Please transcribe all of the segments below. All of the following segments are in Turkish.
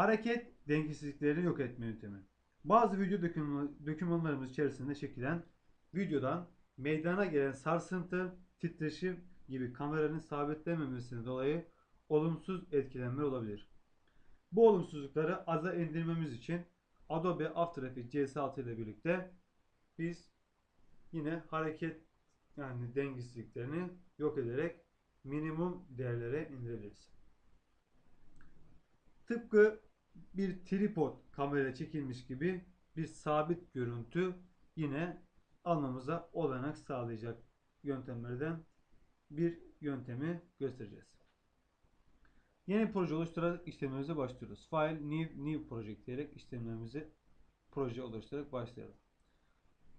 Hareket dengesizliklerini yok etme yöntemi. Bazı video doküman- dokümanlarımız içerisinde çekilen videodan meydana gelen sarsıntı, titreşim gibi kameranın sabitlenmemesine dolayı olumsuz etkilenme olabilir. Bu olumsuzlukları aza indirmemiz için Adobe After Effects CS6 ile birlikte biz yine hareket yani dengesizliklerini yok ederek minimum değerlere indirebiliriz. Tıpkı bir tripod kamerayla çekilmiş gibi bir sabit görüntü yine almamıza olanak sağlayacak yöntemlerden bir yöntemi göstereceğiz. Yeni proje oluşturarak işlemlerimize başlıyoruz. File, New, New Project diyerek işlemlerimizi proje oluşturarak başlayalım.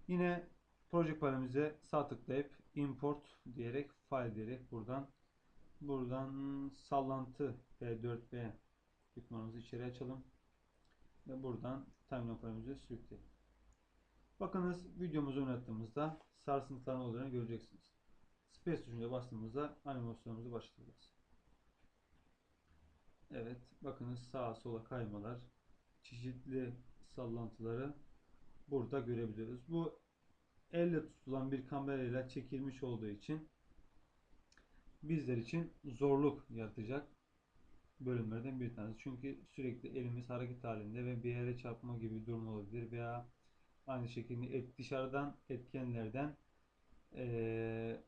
Yine proje panelimize sağ tıklayıp import diyerek file diyerek buradan buradan sallantı B4B dokümanımızı içeri açalım ve buradan terminal panelimize sürükleyelim. Bakınız videomuzu oynattığımızda sarsıntıların olduğunu göreceksiniz. Space tuşuna bastığımızda animasyonumuzu başlatacağız. Evet, bakınız sağa sola kaymalar, çeşitli sallantıları burada görebiliyoruz. Bu elle tutulan bir kamerayla çekilmiş olduğu için bizler için zorluk yaratacak bölümlerden bir tanesi. Çünkü sürekli elimiz hareket halinde ve bir yere çarpma gibi durum olabilir veya aynı şekilde et, dışarıdan etkenlerden eee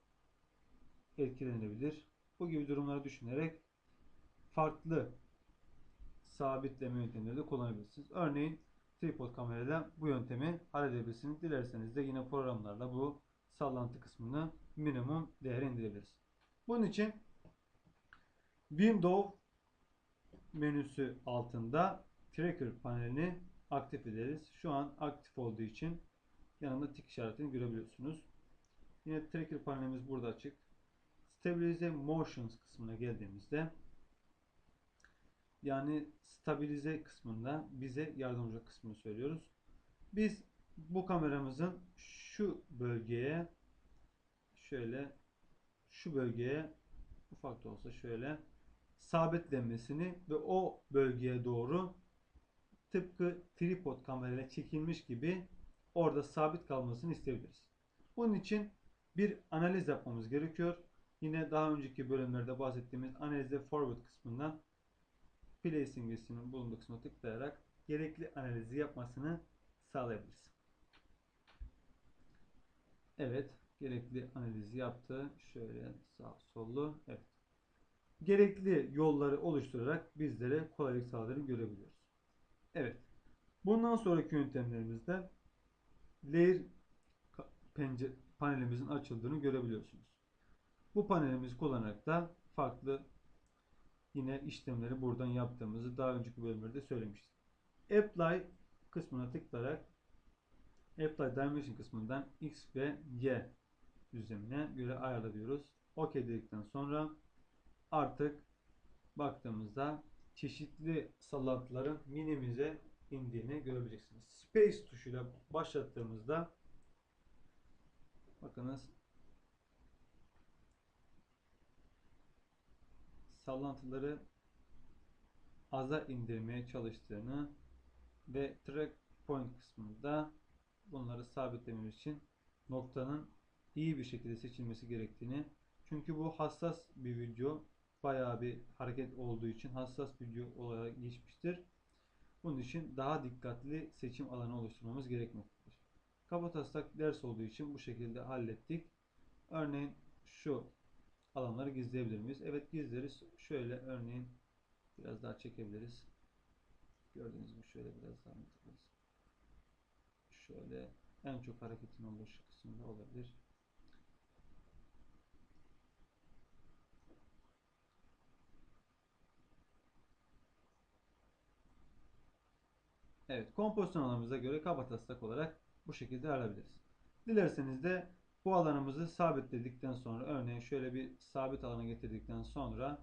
etkilenilebilir. Bu gibi durumları düşünerek farklı sabitleme yöntemleri de kullanabilirsiniz. Örneğin tripod kamerayla bu yöntemi halledebilirsiniz. Dilerseniz de yine programlarla bu sallantı kısmını minimum değere indirebiliriz. Bunun için Windows menüsü altında Tracker panelini aktif ederiz. Şu an aktif olduğu için yanında tik işaretini görebiliyorsunuz. Yine Tracker panelimiz burada açık. Stabilize Motions kısmına geldiğimizde yani stabilize kısmında bize yardımcı kısmını söylüyoruz. Biz bu kameramızın şu bölgeye şöyle şu bölgeye ufak da olsa şöyle sabitlenmesini ve o bölgeye doğru tıpkı tripod kamerayla çekilmiş gibi orada sabit kalmasını isteyebiliriz. Bunun için bir analiz yapmamız gerekiyor. Yine daha önceki bölümlerde bahsettiğimiz analizde forward kısmından play simgesinin bulunduğu kısmına tıklayarak gerekli analizi yapmasını sağlayabiliriz. Evet, gerekli analizi yaptı. Şöyle sağ sollu. Evet. Gerekli yolları oluşturarak bizlere kolaylık sağladığını görebiliyoruz. Evet. Bundan sonraki yöntemlerimizde layer panelimizin açıldığını görebiliyorsunuz. Bu panelimizi kullanarak da farklı yine işlemleri buradan yaptığımızı daha önceki bölümlerde söylemiştik. Apply kısmına tıklayarak Apply Dimension kısmından X ve Y düzlemine göre ayarla diyoruz. OK dedikten sonra artık baktığımızda çeşitli sallantıların minimize indiğini görebileceksiniz. Space tuşuyla başlattığımızda bakınız sallantıları aza indirmeye çalıştığını ve track point kısmında bunları sabitlememiz için noktanın iyi bir şekilde seçilmesi gerektiğini çünkü bu hassas bir video bayağı bir hareket olduğu için hassas video olarak geçmiştir. Bunun için daha dikkatli seçim alanı oluşturmamız gerekmektedir. Kabataslak ders olduğu için bu şekilde hallettik. Örneğin şu alanları gizleyebilir miyiz? Evet gizleriz. Şöyle örneğin biraz daha çekebiliriz. Gördüğünüz gibi şöyle biraz daha anlatırız. Şöyle en çok hareketin olduğu şu kısımda olabilir. Evet, kompozisyon alanımıza göre kabataslak olarak bu şekilde ayarlayabiliriz. Dilerseniz de bu alanımızı sabitledikten sonra örneğin şöyle bir sabit alana getirdikten sonra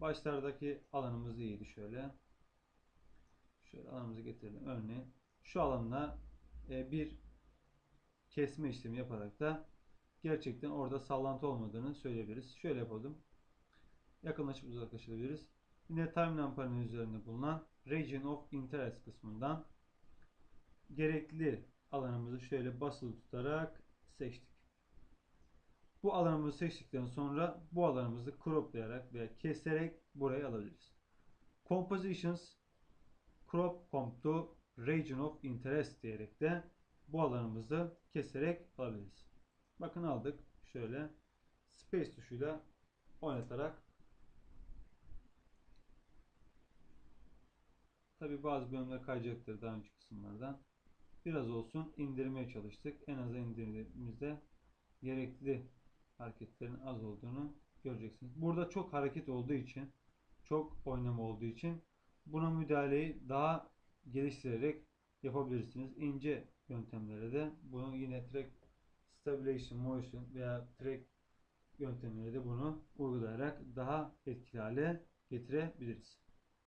başlardaki alanımız iyiydi şöyle. Şöyle alanımızı getirdim. Örneğin şu alanla e, bir kesme işlemi yaparak da gerçekten orada sallantı olmadığını söyleyebiliriz. Şöyle yapalım. Yakınlaşıp uzaklaşabiliriz. Yine timeline paneli üzerinde bulunan Region of Interest kısmından gerekli alanımızı şöyle basılı tutarak seçtik. Bu alanımızı seçtikten sonra bu alanımızı croplayarak veya keserek buraya alabiliriz. Compositions crop comp to region of interest diyerek de bu alanımızı keserek alabiliriz. Bakın aldık. Şöyle space tuşuyla oynatarak Tabi bazı bölümler kayacaktır daha önceki kısımlardan. Biraz olsun indirmeye çalıştık. En aza indirdiğimizde gerekli hareketlerin az olduğunu göreceksiniz. Burada çok hareket olduğu için, çok oynama olduğu için buna müdahaleyi daha geliştirerek yapabilirsiniz. İnce yöntemlere de bunu yine track stabilization motion veya track yöntemleri de bunu uygulayarak daha etkili hale getirebiliriz.